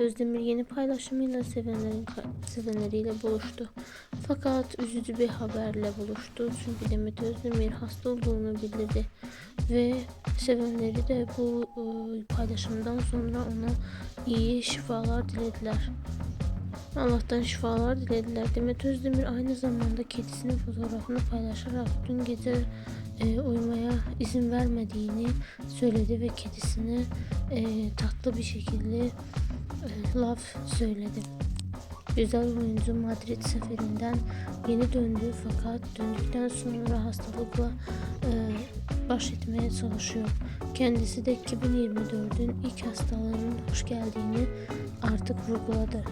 Özdemir yeni paylaşımıyla sevenlerin sevenleriyle buluştu. Fakat üzücü bir haberle buluştu. Çünkü Demet Özdemir hasta olduğunu bildirdi ve sevenleri de bu e, paylaşımdan sonra ona iyi şifalar dilediler. Allah'tan şifalar dilediler. Demet Özdemir aynı zamanda kedisinin fotoğrafını paylaşarak dün gece e, uyumaya izin vermediğini söyledi ve kedisine e, tatlı bir şekilde laf söyledi. Güzel oyuncu Madrid seferinden yeni döndü fakat döndükten sonra hastalıkla e, baş etmeye çalışıyor. Kendisi de 2024'ün ilk hastalığının hoş geldiğini artık vurguladı.